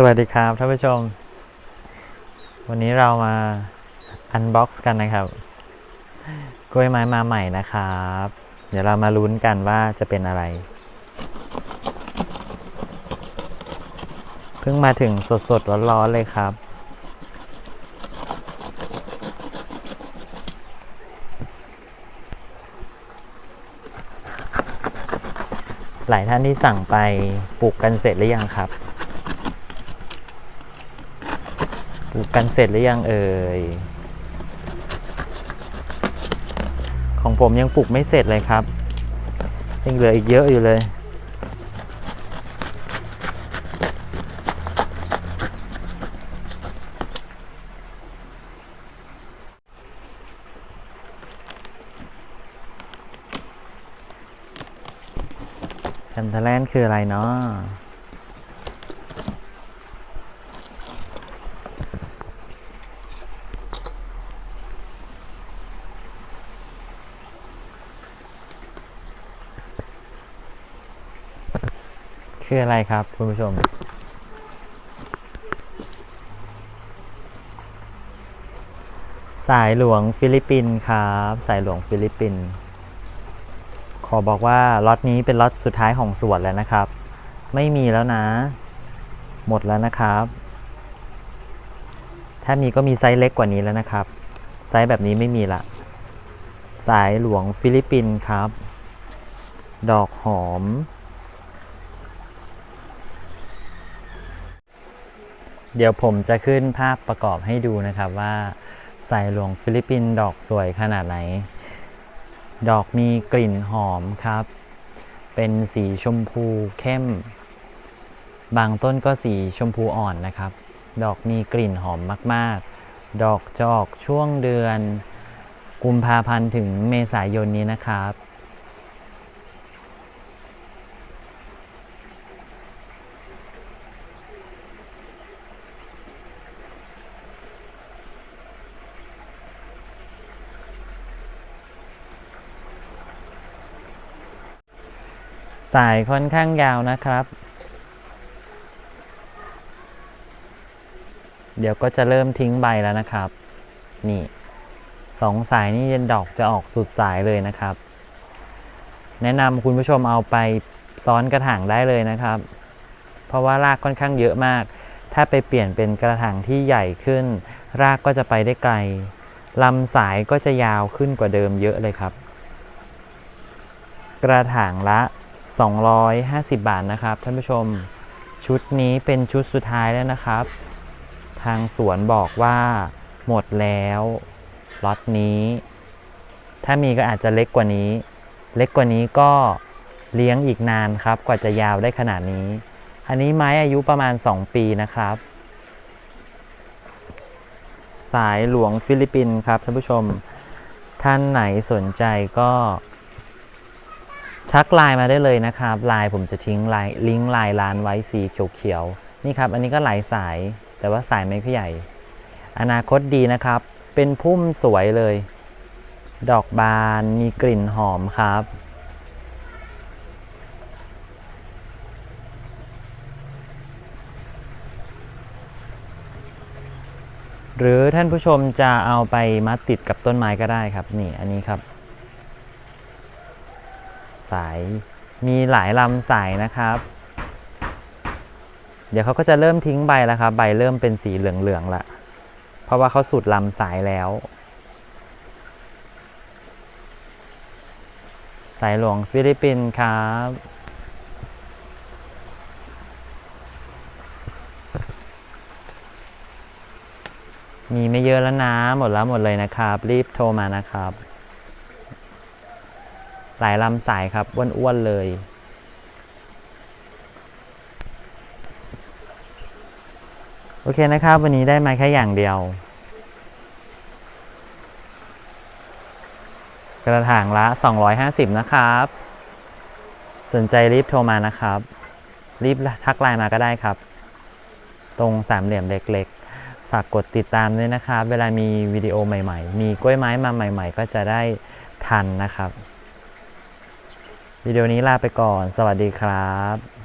สวัสดีครับท่านผู้ชม วันนี้เรามาอันบ็อกซ์กันนะครับ กล้วยไม้มาใหม่นะครับ เดี๋ยวเรามาลุ้นกันว่าจะเป็นอะไร เพิ่งมาถึงสดๆร้อนๆเลยครับ หลายท่านที่สั่งไปปลูกกันเสร็จหรือยังครับ ปลูกกันเสร็จหรือยังเอ่ย ของผมยังปลูกไม่เสร็จเลยครับ ยังเหลืออีกเยอะอยู่เลยแผ่นทแลนคืออะไรเนาะ คืออะไรครับคุณผู้ชม สายหลวงฟิลิปปินส์ครับ สายหลวงฟิลิปปินส์ขอบอกว่าล็อตนี้เป็นล็อตสุดท้ายของสวนแล้วนะครับ ไม่มีแล้วนะ หมดแล้วนะครับ ถ้ามีก็มีไซส์เล็กกว่านี้แล้วนะครับ ไซส์แบบนี้ไม่มีละ สายหลวงฟิลิปปินส์ครับ ดอกหอม เดี๋ยวผมจะขึ้นภาพประกอบให้ดูนะครับว่าสายหลวงฟิลิปปินส์ดอกสวยขนาดไหน ดอกมีกลิ่นหอมครับ เป็นสีชมพูเข้ม บางต้นก็สีชมพูอ่อนนะครับ ดอกมีกลิ่นหอมมากๆ ดอกจะออกช่วงเดือน กุมภาพันธ์ถึงเมษายนนี้นะครับ สายค่อนข้างยาวนะครับ เดี๋ยวก็จะเริ่มทิ้งใบแล้วนะครับ นี่สองสายนี่ดอกจะออกสุดสายเลยนะครับ แนะนำคุณผู้ชมเอาไปซ้อนกระถางได้เลยนะครับ เพราะว่ารากค่อนข้างเยอะมาก ถ้าไปเปลี่ยนเป็นกระถางที่ใหญ่ขึ้น รากก็จะไปได้ไกลลำสายก็จะยาวขึ้นกว่าเดิมเยอะเลยครับ กระถางละ 250 บาทนะครับ ท่านผู้ชมชุดนี้เป็นชุดสุดท้ายแล้วนะครับ ทางสวนบอกว่าหมดแล้วล็อตนี้ ถ้ามีก็อาจจะเล็กกว่านี้ เล็กกว่านี้ก็เลี้ยงอีกนานครับ กว่าจะยาวได้ขนาดนี้ อันนี้ไม้อายุประมาณ 2 ปีนะครับ สายหลวงฟิลิปปินส์ครับท่านผู้ชม ท่านไหนสนใจก็ ทักไลน์มาได้เลยนะครับไลน์ผมจะทิ้งไลน์ลิงก์ไลน์ร้านไว้สีเขียวๆนี่ครับอันนี้ก็หลายสายแต่ว่าสายไม่ค่อยใหญ่ อนาคตดีนะครับ เป็นพุ่มสวยเลย ดอกบานมีกลิ่นหอมครับ หรือท่านผู้ชมจะเอาไปมัดติดกับต้นไม้ก็ได้ครับนี่อันนี้ครับ สาย มีหลายลำสายนะครับ เดี๋ยวเขาก็จะเริ่มทิ้งใบแล้วครับ ใบเริ่มเป็นสีเหลืองๆละเพราะว่าเขาสูดลำสายแล้ว สายหลวงฟิลิปปินส์ครับมีไม่เยอะแล้วนะ หมดแล้วหมดเลยนะครับ รีบโทรมานะครับ หลายลำสายครับอ้วนๆเลย โอเคนะครับ วันนี้ได้มาแค่อย่างเดียว กระถางละ 250 นะครับ สนใจรีบโทรมานะครับ รีบทักไลน์มาก็ได้ครับ ตรงสามเหลี่ยมเล็กๆฝากกดติดตามด้วยนะครับ เวลามีวิดีโอใหม่ ๆ มีกล้วยไม้มาใหม่ ๆ ก็จะได้ทันนะครับ วิดีโอนี้ลาไปก่อน สวัสดีครับ